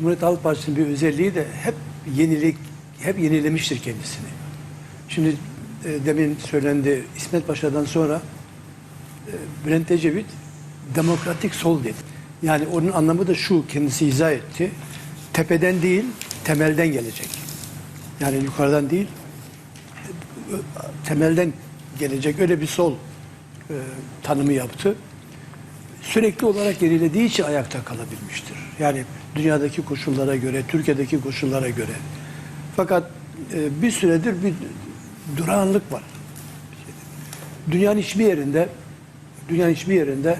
Cumhuriyet Halk Partisi'nin bir özelliği de hep yenilik, hep yenilemiştir kendisini. Şimdi e, demin söylendi İsmet Paşa'dan sonra e, Bülent Ecevit demokratik sol dedi. Yani onun anlamı da şu kendisi izah etti. Tepeden değil, temelden gelecek. Yani yukarıdan değil, temelden gelecek öyle bir sol e, tanımı yaptı. Sürekli olarak gerilediği için ayakta kalabilmiştir. Yani dünyadaki koşullara göre, Türkiye'deki koşullara göre. Fakat e, bir süredir bir durağanlık var. Dünyanın hiçbir yerinde dünyanın hiçbir yerinde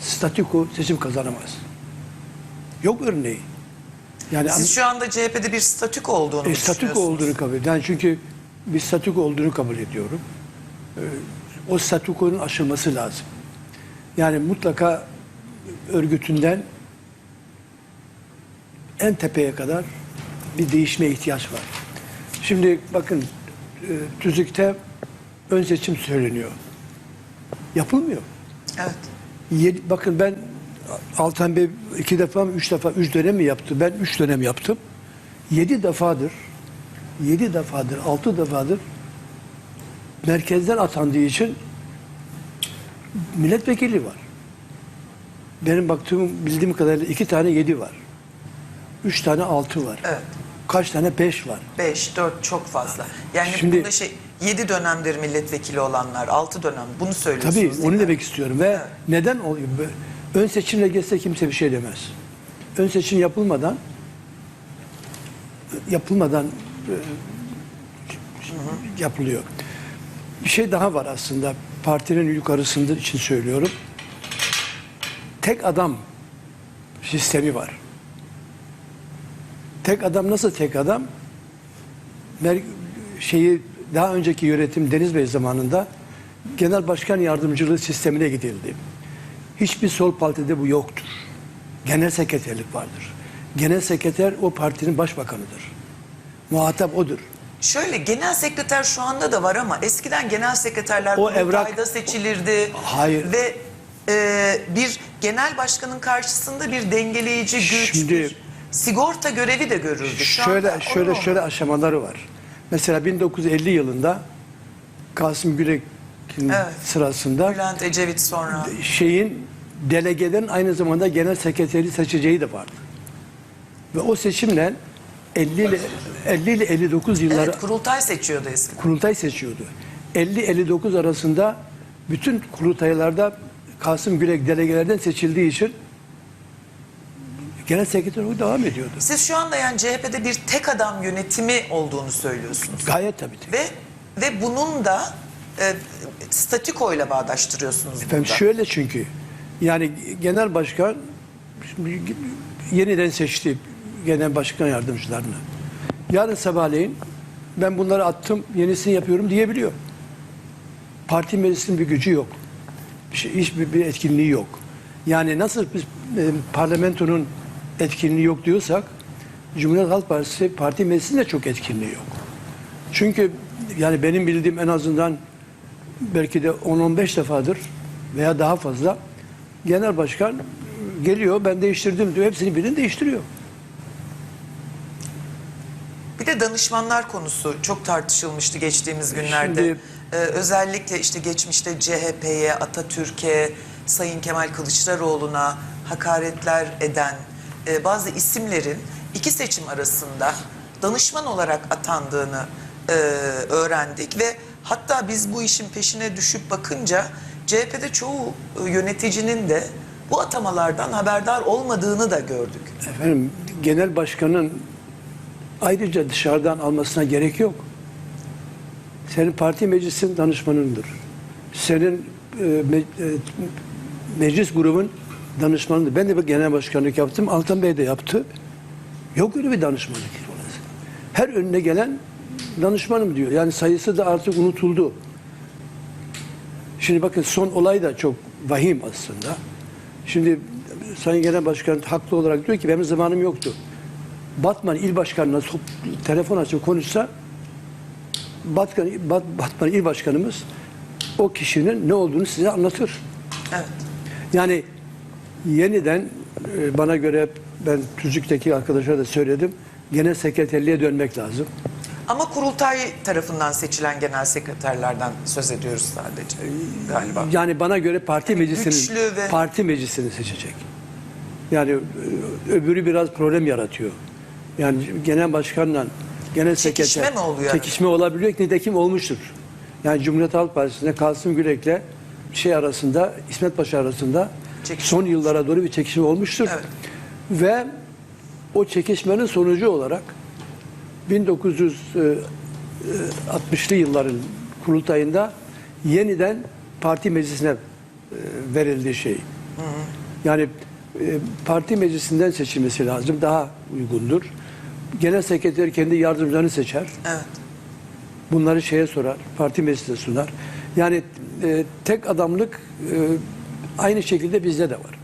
statüko seçim kazanamaz. Yok örneği. Yani Siz şu anda CHP'de bir statük olduğunu e, düşünüyorsunuz? olduğunu kabul ediyorum. Yani çünkü bir statüko olduğunu kabul ediyorum. E, o statükonun aşılması lazım. Yani mutlaka örgütünden en tepeye kadar bir değişme ihtiyaç var. Şimdi bakın e, tüzükte ön seçim söyleniyor. Yapılmıyor. Evet. Yedi, bakın ben Altan Bey iki defa mı üç defa üç dönem mi yaptı? Ben üç dönem yaptım. Yedi defadır yedi defadır altı defadır merkezden atandığı için milletvekili var. Benim baktığım bildiğim kadarıyla iki tane yedi var. Üç tane altı var. Evet. Kaç tane beş var. 5, 4 çok fazla. Yani Şimdi- bunda şey 7 dönemdir milletvekili olanlar, 6 dönem bunu söylüyorsunuz. Tabii değil onu mi? demek istiyorum ve neden oluyor? Ön seçimle geçse kimse bir şey demez. Ön seçim yapılmadan yapılmadan e, yapılıyor. Bir şey daha var aslında. Partinin yukarısında için söylüyorum. Tek adam sistemi var. Tek adam nasıl tek adam? Mer- şeyi daha önceki yönetim Deniz Bey zamanında genel başkan yardımcılığı sistemine gidildi. Hiçbir sol partide bu yoktur. Genel sekreterlik vardır. Genel sekreter o partinin başbakanıdır. Muhatap odur. Şöyle genel sekreter şu anda da var ama eskiden genel sekreterler O evrak- seçilirdi. Hayır. Ve e, bir genel başkanın karşısında bir dengeleyici güç, Şimdi- bir sigorta görevi de görürdük. Şu Şöyle anda şöyle onun şöyle aşamaları var. Mesela 1950 yılında Kasım Gürek'in Evet. sırasında Bülent Ecevit sonra. şeyin delegelerin aynı zamanda genel sekreteri seçeceği de vardı. Ve o seçimle 50 ile 50 ile 59 yılları Evet kurultay seçiyordu eskiden. kurultay seçiyordu. 50-59 arasında bütün kurultaylarda Kasım Gürek delegelerden seçildiği için genel sekreter olarak devam ediyordu. Siz şu anda yani CHP'de bir tek adam yönetimi olduğunu söylüyorsunuz. Gayet tabii. tabii. Ve ve bunun da e, statükoyla bağdaştırıyorsunuz Efendim burada. şöyle çünkü yani genel başkan yeniden seçti genel başkan yardımcılarını. Yarın sabahleyin ben bunları attım yenisini yapıyorum diyebiliyor. Parti meclisinin bir gücü yok. Bir şey, hiçbir bir etkinliği yok. Yani nasıl biz e, parlamentonun etkinliği yok diyorsak Cumhuriyet Halk Partisi parti meclisinde çok etkinliği yok. Çünkü yani benim bildiğim en azından belki de 10-15 defadır veya daha fazla genel başkan geliyor ben değiştirdim diyor hepsini birden değiştiriyor. Bir de danışmanlar konusu çok tartışılmıştı geçtiğimiz günlerde. Şimdi- Ee, özellikle işte geçmişte CHP'ye, Atatürk'e, Sayın Kemal Kılıçdaroğlu'na hakaretler eden e, bazı isimlerin iki seçim arasında danışman olarak atandığını e, öğrendik ve hatta biz bu işin peşine düşüp bakınca CHP'de çoğu e, yöneticinin de bu atamalardan haberdar olmadığını da gördük. Efendim genel başkanın ayrıca dışarıdan almasına gerek yok. Senin parti meclisin danışmanındır. Senin e, me- e, meclis grubun danışmanıdır. Ben de genel başkanlık yaptım. Altan Bey de yaptı. Yok öyle bir danışmanlık. Her önüne gelen danışmanım diyor. Yani sayısı da artık unutuldu. Şimdi bakın son olay da çok vahim aslında. Şimdi Sayın Genel Başkan haklı olarak diyor ki benim zamanım yoktu. Batman il başkanına telefon açıp konuşsa Batman, Bat, Batman il başkanımız o kişinin ne olduğunu size anlatır. Evet. Yani yeniden e, bana göre ben tüzükteki arkadaşlara da söyledim. Genel sekreterliğe dönmek lazım. Ama kurultay tarafından seçilen genel sekreterlerden söz ediyoruz sadece galiba. Yani bana göre parti meclisini güçlü ve- parti meclisini seçecek. Yani e, öbürü biraz problem yaratıyor. Yani genel başkanla genel Çekişme sekreter mi oluyor? çekişme olabiliyor ki nitekim olmuştur. Yani Cumhuriyet Halk Partisi'nde Kasım Gürek'le şey arasında İsmet Paşa arasında Çekişme son yıllara doğru bir çekişme olmuştur. Evet. Ve o çekişmenin sonucu olarak 1960'lı yılların kurultayında yeniden parti meclisine e, verildi şey. Yani e, parti meclisinden seçilmesi lazım. Daha uygundur. Genel sekreter kendi yardımcılarını seçer. Evet. Bunları şeye sorar. Parti meclisine sunar. Yani e, tek adamlık e, aynı şekilde bizde de var.